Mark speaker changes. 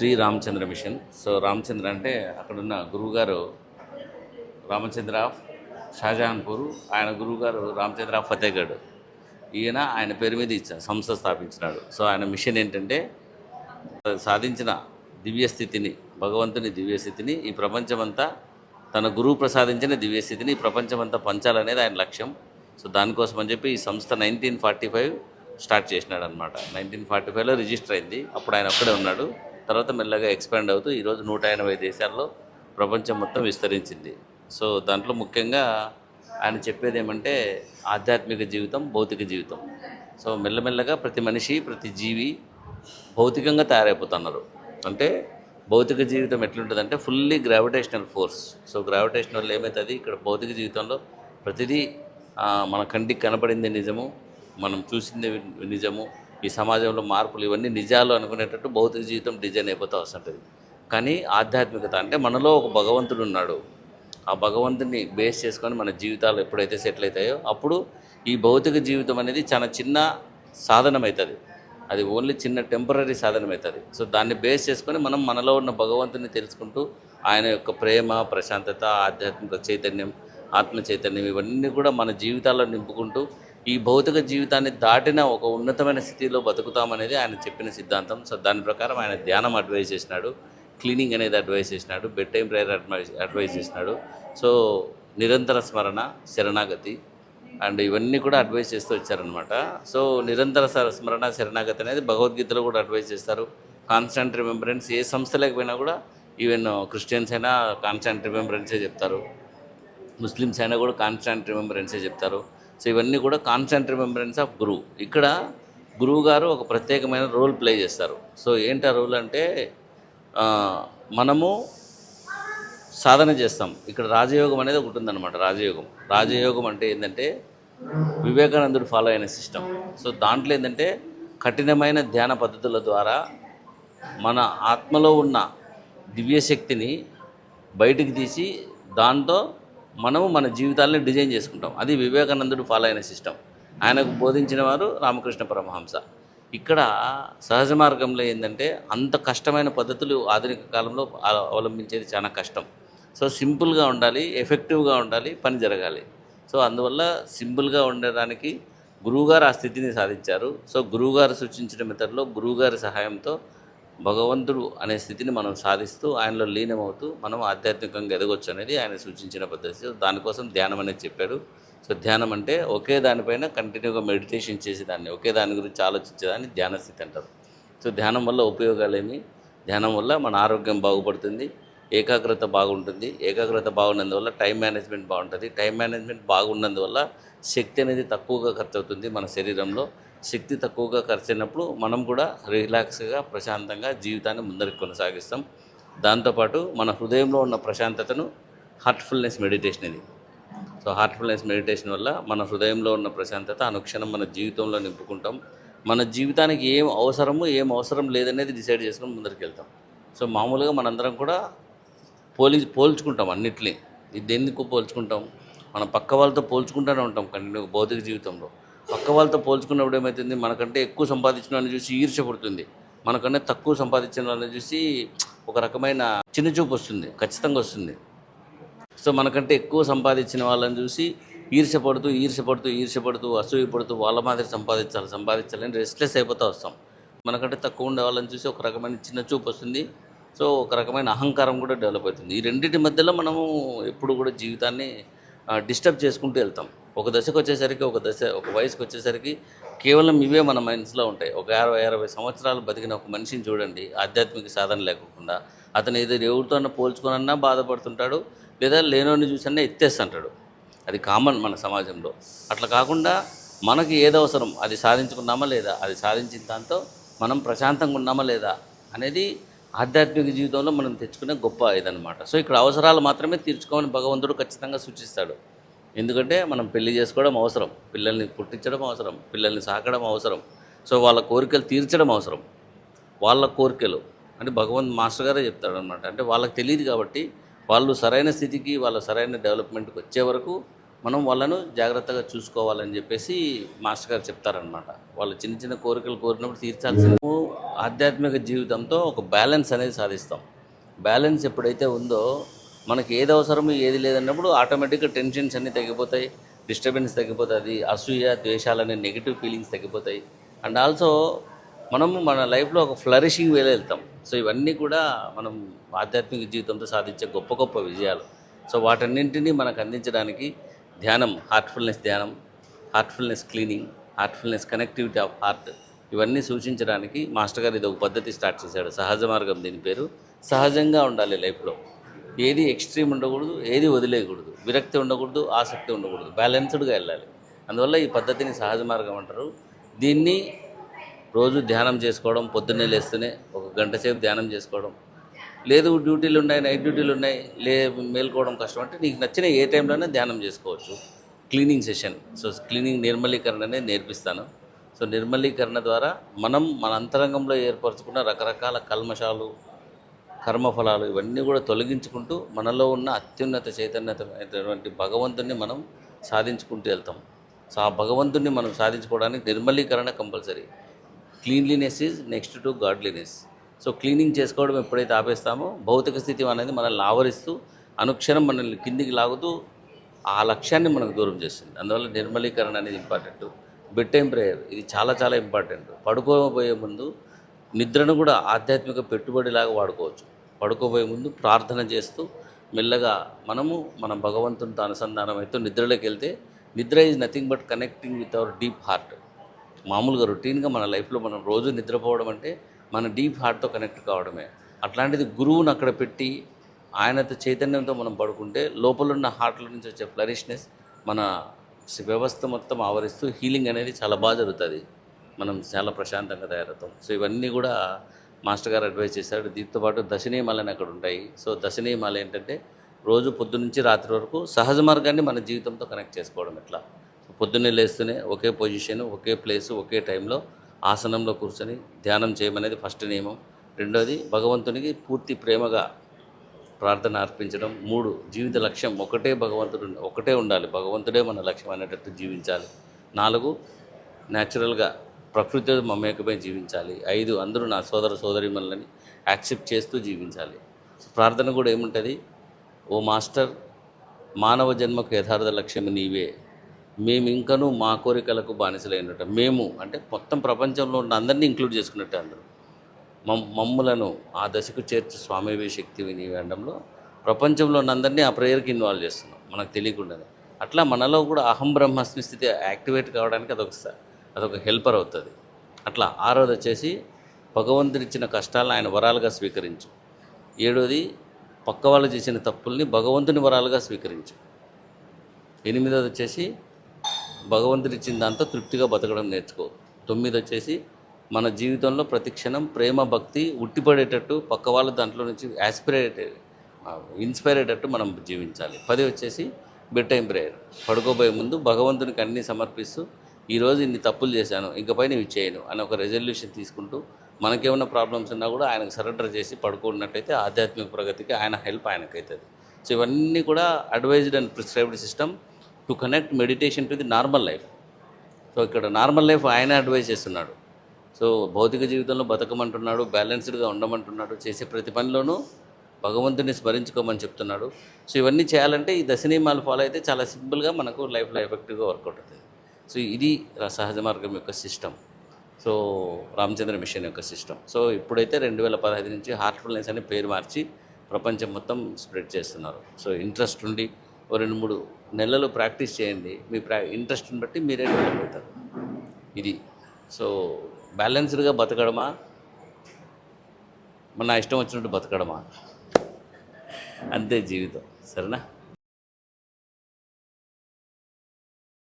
Speaker 1: Shri Ramachandra mission. So Ramachandra అంటే అక్కడున్న గురువుగారు రామచంద్ర షాజహాన్పూర్ ఆయన గురువుగారు రామచంద్ర ఆఫ్ ఫతేగఢ్. ఈయన ఆయన పేరు మీద ఇచ్చా సంస్థ స్థాపించినాడు. సో ఆయన మిషన్ ఏంటంటే సాధించిన దివ్యస్థితిని భగవంతుని దివ్యస్థితిని ఈ ప్రపంచమంతా తన గురువు ప్రసాదించిన దివ్యస్థితిని ఈ ప్రపంచమంతా పంచాలనేది ఆయన లక్ష్యం. సో దానికోసం అని చెప్పి ఈ సంస్థ నైన్టీన్ ఫార్టీ ఫైవ్ స్టార్ట్ చేసినాడు అనమాట నైన్టీన్ ఫార్టీ ఫైవ్లో రిజిస్టర్ అయింది. అప్పుడు ఆయన ఒక్కడే ఉన్నాడు. తర్వాత మెల్లగా ఎక్స్పాండ్ అవుతూ ఈరోజు నూట ఎనభై దేశాల్లో ప్రపంచం మొత్తం విస్తరించింది. సో దాంట్లో ముఖ్యంగా ఆయన చెప్పేది ఏమంటే ఆధ్యాత్మిక జీవితం భౌతిక జీవితం. సో మెల్లమెల్లగా ప్రతి మనిషి ప్రతి జీవి భౌతికంగా తయారైపోతున్నారు. అంటే భౌతిక జీవితం ఎట్లుంటుందంటే fully gravitational force so gravitation వల్ల ఏమవుతుంది ఇక్కడ భౌతిక జీవితంలో ప్రతిదీ మన కంటికి కనపడింది నిజము మనం చూసింది నిజము ఈ సమాజంలో మార్పులు ఇవన్నీ నిజాలు అనుకునేటట్టు భౌతిక జీవితం డిజైన్ అయిపోతూ వస్తుంటుంది. కానీ ఆధ్యాత్మికత అంటే మనలో ఒక భగవంతుడు ఉన్నాడు. ఆ భగవంతుని బేస్ చేసుకొని మన జీవితాలు ఎప్పుడైతే సెటిల్ అవుతాయో అప్పుడు ఈ భౌతిక జీవితం అనేది చాలా చిన్న సాధనం అవుతుంది అది ఓన్లీ చిన్న టెంపరీ సాధనం అవుతుంది సో దాన్ని బేస్ చేసుకొని మనం మనలో ఉన్న భగవంతుని తెలుసుకుంటూ ఆయన యొక్క ప్రేమ ప్రశాంతత ఆధ్యాత్మిక చైతన్యం ఆత్మ చైతన్యం ఇవన్నీ కూడా మన జీవితాల్లో నింపుకుంటూ ఈ భౌతిక జీవితాన్ని దాటిన ఒక ఉన్నతమైన స్థితిలో బతుకుతామనేది ఆయన చెప్పిన సిద్ధాంతం. సో దాని ప్రకారం ఆయన ధ్యానం అడ్వైజ్ చేసినాడు. క్లీనింగ్ అనేది అడ్వైజ్ చేసినాడు. Bed time prayer advise advise చేసినాడు. సో నిరంతర స్మరణ శరణాగతి అండ్ ఇవన్నీ కూడా అడ్వైజ్ చేస్తూ వచ్చారనమాట సో నిరంతర స్మరణ శరణాగతి అనేది భగవద్గీతలో కూడా అడ్వైజ్ చేస్తారు. కాన్స్టెంట్ రిమెంబరెన్స్ ఏ సంస్థలకు పోయినా కూడా ఈవెన్ క్రిస్టియన్స్ అయినా కాన్స్టెంట్ రిమెంబరెన్సే చెప్తారు. ముస్లిమ్స్ అయినా కూడా కాన్స్టెంట్ రిమెంబరెన్సే చెప్తారు. సో ఇవన్నీ కూడా కాన్సెంట్రీ రిమెంబరెన్స్ ఆఫ్ గురువు ఇక్కడ గురువు గారు ఒక ప్రత్యేకమైన రోల్ ప్లే చేస్తారు. సో ఏంటి ఆ రోల్ అంటే మనము సాధన చేస్తాం. ఇక్కడ రాజయోగం అనేది ఒకటి ఉందన్నమాట రాజయోగం. రాజయోగం అంటే ఏంటంటే వివేకానందుడు ఫాలో అయిన సిస్టమ్ సో దాంట్లో ఏంటంటే కఠినమైన ధ్యాన పద్ధతుల ద్వారా మన ఆత్మలో ఉన్న దివ్యశక్తిని బయటికి తీసి దాంతో మనము మన జీవితాలని డిజైన్ చేసుకుంటాం. అది వివేకానందుడు ఫాలో అయిన సిస్టమ్ ఆయనకు బోధించిన వారు రామకృష్ణ పరమహంస. ఇక్కడ సహజ మార్గంలో ఏంటంటే అంత కష్టమైన పద్ధతులు ఆధునిక కాలంలో అవలంబించేది చాలా కష్టం. సో సింపుల్గా ఉండాలి ఎఫెక్టివ్గా ఉండాలి పని జరగాలి. సో అందువల్ల సింపుల్గా ఉండడానికి గురువుగారు ఆ స్థితిని సాధించారు. సో గురువుగారు సూచించిన మెథడ్లో గురువుగారి సహాయంతో భగవంతుడు అనే స్థితిని మనం సాధిస్తూ ఆయనలో లీనమవుతూ మనం ఆధ్యాత్మికంగా ఎదగొచ్చు అనేది ఆయన సూచించిన పద్ధతి. దానికోసం ధ్యానం అనేది చెప్పాడు. సో ధ్యానం అంటే ఒకే దానిపైన కంటిన్యూగా మెడిటేషన్ చేసేదాన్ని ఒకే దాని గురించి ఆలోచించేదాన్ని ధ్యాన స్థితి అంటారు. సో ధ్యానం వల్ల ఉపయోగాలేమి? ధ్యానం వల్ల మన ఆరోగ్యం బాగుపడుతుంది ఏకాగ్రత బాగుంటుంది. ఏకాగ్రత బాగున్నందువల్ల టైం మేనేజ్మెంట్ బాగుంటుంది. టైం మేనేజ్మెంట్ బాగున్నందువల్ల శక్తి అనేది తక్కువగా ఖర్చు అవుతుంది మన శరీరంలో. శక్తి తక్కువగా ఖర్చైనప్పుడు మనం కూడా రిలాక్స్గా ప్రశాంతంగా జీవితాన్ని ముందరికి కొనసాగిస్తాం. దాంతోపాటు మన హృదయంలో ఉన్న ప్రశాంతతను హార్ట్ఫుల్నెస్ మెడిటేషన్ ఇది. సో హార్ట్ఫుల్నెస్ మెడిటేషన్ వల్ల మన హృదయంలో ఉన్న ప్రశాంతత అనుక్షణం మన జీవితంలో నింపుకుంటాం. మన జీవితానికి ఏం అవసరము ఏం అవసరం లేదనేది డిసైడ్ చేసుకుని ముందరికి వెళ్తాం. సో మామూలుగా మనందరం కూడా పోలి పోల్చుకుంటాం అన్నిటినీ. ఇది ఎందుకు పోల్చుకుంటాం. మనం పక్క వాళ్ళతో పోల్చుకుంటూనే ఉంటాం కంటిన్యూ భౌతిక జీవితంలో. పక్క వాళ్ళతో పోల్చుకున్నప్పుడు ఏమవుతుంది మనకంటే ఎక్కువ సంపాదించిన వాళ్ళని చూసి ఈర్ష్య పుడుతుంది. మనకన్నా తక్కువ సంపాదించిన వాళ్ళని చూసి ఒక రకమైన చిన్నచూపు వస్తుంది. ఖచ్చితంగా వస్తుంది. సో మనకంటే ఎక్కువ సంపాదించిన వాళ్ళని చూసి ఈర్షపడుతూ ఈర్షపడుతూ ఈర్షపడుతూ అసూయపడుతూ వాళ్ళ మాదిరి సంపాదించాలి సంపాదించాలని రెస్ట్లెస్ అయిపోతూ వస్తాం. మనకంటే తక్కువ ఉండే వాళ్ళని చూసి ఒక రకమైన చిన్న చూపు వస్తుంది. సో ఒక రకమైన అహంకారం కూడా డెవలప్ అవుతుంది. ఈ రెండింటి మధ్యలో మనము ఎప్పుడు కూడా జీవితాన్ని డిస్టర్బ్ చేసుకుంటూ వెళ్తాం. ఒక దశకు వచ్చేసరికి ఒక దశ ఒక వయసుకు వచ్చేసరికి కేవలం ఇవే మన మైండ్స్లో ఉంటాయి. ఒక అరవై అరవై సంవత్సరాలు బతికిన ఒక మనిషిని చూడండి ఆధ్యాత్మిక సాధన లేకుండా అతను ఏదో ఎవరితోనన్నా పోల్చుకోనన్నా బాధపడుతుంటాడు లేదా లేనోని చూసన్నా ఎత్తేస్తుంటాడు. అది కామన్ మన సమాజంలో. అట్లా కాకుండా మనకి ఏదవసరం అవసరం? అది సాధించుకున్నామా లేదా? అది సాధించిన దాంతో మనం ప్రశాంతంగా ఉన్నామా లేదా? అనేది ఆధ్యాత్మిక జీవితంలో మనం తెచ్చుకునే గొప్ప ఇదనమాట సో ఇక్కడ అవసరాలు మాత్రమే తీర్చుకోమని భగవంతుడు ఖచ్చితంగా సూచిస్తాడు. ఎందుకంటే మనం పెళ్ళి చేసుకోవడం అవసరం పిల్లల్ని పుట్టించడం అవసరం పిల్లల్ని సాకడం అవసరం. సో వాళ్ళ కోరికలు తీర్చడం అవసరం. వాళ్ళ కోరికలు. అంటే భగవంత్ మాస్టర్ గారే చెప్తాడు అనమాట అంటే వాళ్ళకి తెలియదు కాబట్టి వాళ్ళు సరైన స్థితికి వాళ్ళ సరైన డెవలప్మెంట్కి వచ్చే వరకు మనం వాళ్ళను జాగ్రత్తగా చూసుకోవాలని చెప్పేసి మాస్టర్ గారు చెప్తారనమాట వాళ్ళు చిన్న చిన్న కోరికలు కోరినప్పుడు తీర్చాల్సిన ఆధ్యాత్మిక జీవితంతో ఒక బ్యాలెన్స్ అనేది సాధిస్తాం. బ్యాలెన్స్ ఎప్పుడైతే ఉందో మనకి ఏది అవసరమో ఏది లేదన్నప్పుడు ఆటోమేటిక్గా టెన్షన్స్ అన్నీ తగ్గిపోతాయి డిస్టర్బెన్స్ తగ్గిపోతుంది అసూయ ద్వేషాలనే నెగిటివ్ ఫీలింగ్స్ తగ్గిపోతాయి. అండ్ ఆల్సో మనము మన లైఫ్లో ఒక ఫ్లరిషింగ్ వేలో వెళ్తాం. సో ఇవన్నీ కూడా మనం ఆధ్యాత్మిక జీవితంతో సాధించే గొప్ప గొప్ప విజయాలు. సో వాటన్నింటినీ మనకు అందించడానికి ధ్యానం హార్ట్ఫుల్నెస్ ధ్యానం Heartfulness cleaning Heartfulness connectivity of heart ఇవన్నీ సూచించడానికి మాస్టర్ గారు ఇది ఒక పద్ధతి స్టార్ట్ చేశాడు. సహజ మార్గం దీని పేరు. సహజంగా ఉండాలి లైఫ్లో ఏది ఎక్స్ట్రీమ్ ఉండకూడదు ఏది వదిలేయకూడదు. విరక్తి ఉండకూడదు ఆసక్తి ఉండకూడదు. బ్యాలెన్స్డ్గా వెళ్ళాలి. అందువల్ల ఈ పద్ధతిని సహజ మార్గం అంటారు. దీన్ని రోజు ధ్యానం చేసుకోవడం పొద్దున్నే లేస్తూనే ఒక గంట సేపు ధ్యానం చేసుకోవడం. లేదు డ్యూటీలు ఉన్నాయి నైట్ డ్యూటీలు ఉన్నాయి లే మేల్కోవడం కష్టం అంటే నీకు నచ్చిన ఏ టైంలోనే ధ్యానం చేసుకోవచ్చు. Cleaning session. సో క్లీనింగ్ నిర్మలీకరణ అనేది నేర్పిస్తాను. సో నిర్మలీకరణ ద్వారా మనం మన అంతరంగంలో ఏర్పరచుకున్న రకరకాల కల్మషాలు కర్మఫలాలు ఇవన్నీ కూడా తొలగించుకుంటూ మనలో ఉన్న అత్యున్నత చైతన్యతమైనటువంటి భగవంతుని మనం సాధించుకుంటూ వెళ్తాం. సో ఆ భగవంతుని మనం సాధించుకోవడానికి నిర్మలీకరణ compulsory. Cleanliness is next to godliness. So cleaning చేసుకోవడం ఎప్పుడైతే ఆపేస్తామో భౌతిక స్థితి అనేది మనల్ని ఆవరిస్తూ అనుక్షణం మనల్ని కిందికి లాగుతూ ఆ లక్ష్యాన్ని మనకు దూరం చేస్తుంది. అందువల్ల నిర్మలీకరణ అనేది ఇంపార్టెంట్. బెడ్ టైం ప్రేయర్ ఇది చాలా చాలా ఇంపార్టెంట్. పడుకోబోయే ముందు నిద్రను కూడా ఆధ్యాత్మిక పెట్టుబడిలాగా వాడుకోవచ్చు. పడుకోబోయే ముందు ప్రార్థన చేస్తూ మెల్లగా మనము మన భగవంతునితో అనుసంధానం అయితే నిద్రలోకి వెళ్తే నిద్ర is nothing but connecting with our deep heart మామూలుగా రొటీన్గా మన లైఫ్లో మనం రోజు నిద్రపోవడం అంటే మన డీప్ హార్ట్తో కనెక్ట్ కావడమే. అట్లాంటిది గురువుని అక్కడ పెట్టి ఆయనతో చైతన్యంతో మనం పడుకుంటే లోపల ఉన్న నుంచి వచ్చే ఫ్లరిష్నెస్ మన వ్యవస్థ మొత్తం ఆవరిస్తూ హీలింగ్ అనేది చాలా బాగా జరుగుతుంది. మనం చాలా ప్రశాంతంగా తయారవుతాం. సో ఇవన్నీ కూడా మాస్టర్ గారు అడ్వైజ్ చేశాడు దీంతో పాటు దశనీయమాలని అక్కడ ఉంటాయి. సో దశనీయమాలు ఏంటంటే రోజు పొద్దు నుంచి రాత్రి వరకు సహజ మార్గాన్ని మన జీవితంతో కనెక్ట్ చేసుకోవడం ఎట్లా? పొద్దున్నే లేస్తూనే ఒకే పొజిషన్ ఒకే ప్లేస్ ఒకే టైంలో ఆసనంలో కూర్చొని ధ్యానం చేయమనేది ఫస్ట్ నియమం. రెండోది భగవంతునికి పూర్తి ప్రేమగా ప్రార్థన అర్పించడం. మూడు జీవిత లక్ష్యం ఒకటే భగవంతుడు ఒకటే ఉండాలి. భగవంతుడే మన లక్ష్యం అనేటట్టు జీవించాలి. నాలుగు న్యాచురల్గా ప్రకృతితో మమేకమై జీవించాలి. ఐదు అందరూ నా సోదర సోదరిమణులని యాక్సెప్ట్ చేస్తూ జీవించాలి. ప్రార్థన కూడా ఏముంటుంది? ఓ మాస్టర్ మానవ జన్మకు యథార్థ లక్ష్యం నీవే. మేము ఇంకనూ మా కోరికలకు బానిసలైనట్టు. మేము అంటే మొత్తం ప్రపంచంలో ఉన్న అందరినీ ఇంక్లూడ్ చేసుకున్నట్టే అందరూ. మమ్ మమ్ములను ఆ దశకు చేర్చి స్వామివే శక్తివి నీవే అనడంలో ప్రపంచంలో ఉన్నందరినీ ఆ ప్రేయర్కి ఇన్వాల్వ్ చేస్తున్నాం. మనకు తెలియకుండానే. అట్లా మనలో కూడా అహం బ్రహ్మస్మి స్థితి యాక్టివేట్ కావడానికి అదొక అదొక హెల్పర్ అవుతుంది. అట్లా ఆరోది వచ్చేసి భగవంతుడిచ్చిన కష్టాలను ఆయన వరాలుగా స్వీకరించు. ఏడోది పక్క వాళ్ళు చేసిన తప్పుల్ని భగవంతుని వరాలుగా స్వీకరించు. ఎనిమిదోది వచ్చేసి భగవంతుడు ఇచ్చిన దాంతో తృప్తిగా బతకడం నేర్చుకో. తొమ్మిది వచ్చేసి మన జీవితంలో ప్రతి క్షణం ప్రేమ భక్తి ఉట్టిపడేటట్టు పక్క వాళ్ళ దాంట్లో నుంచి యాస్పిరేట్ ఇన్స్పైర్ అయ్యేటట్టు మనం జీవించాలి. పది వచ్చేసి బెడ్ టైం ప్రేయర్ పడుకోబోయే ముందు భగవంతునికి అన్నీ సమర్పిస్తూ ఈరోజు ఇన్ని తప్పులు చేశాను ఇంకపై నేను ఇచ్చేయను చేయను అని ఒక రెజల్యూషన్ తీసుకుంటూ మనకేమైనా ప్రాబ్లమ్స్ ఉన్నా కూడా ఆయనకు సరెండర్ చేసి పడుకున్నట్టయితే ఆధ్యాత్మిక ప్రగతికి ఆయన హెల్ప్ ఆయనకైతుంది. సో ఇవన్నీ కూడా advised and prescribed system to connect meditation to the normal life so ఇక్కడ నార్మల్ లైఫ్ ఆయన అడ్వైజ్ చేస్తున్నాడు. సో భౌతిక జీవితంలో బతకమంటున్నాడు బ్యాలెన్స్డ్గా ఉండమంటున్నాడు చేసే ప్రతి పనిలోనూ భగవంతుని స్మరించుకోమని చెప్తున్నాడు. సో ఇవన్నీ చేయాలంటే ఈ దశ నియమాలు ఫాలో అయితే చాలా సింపుల్గా మనకు లైఫ్లో ఎఫెక్టివ్గా వర్కౌట్ అవుతుంది. సో ఇది సహజ మార్గం యొక్క సిస్టమ్. సో రామచంద్ర మిషన్ యొక్క సిస్టమ్. సో ఇప్పుడైతే రెండు వేల పదహైదు నుంచి హార్ట్ఫుల్నెస్ అని పేరు మార్చి ప్రపంచం మొత్తం స్ప్రెడ్ చేస్తున్నారు. సో ఇంట్రెస్ట్ ఉండి ఓ రెండు మూడు నెలలు ప్రాక్టీస్ చేయండి. మీ ప్రా ఇంట్రెస్ట్ని బట్టి మీరే డెవలప్ అవుతారు. ఇది. సో బ్యాలెన్స్డ్గా బతకడమా? మన ఇష్టం వచ్చినట్టు బతకడమా? అంతే జీవితం. సరేనా?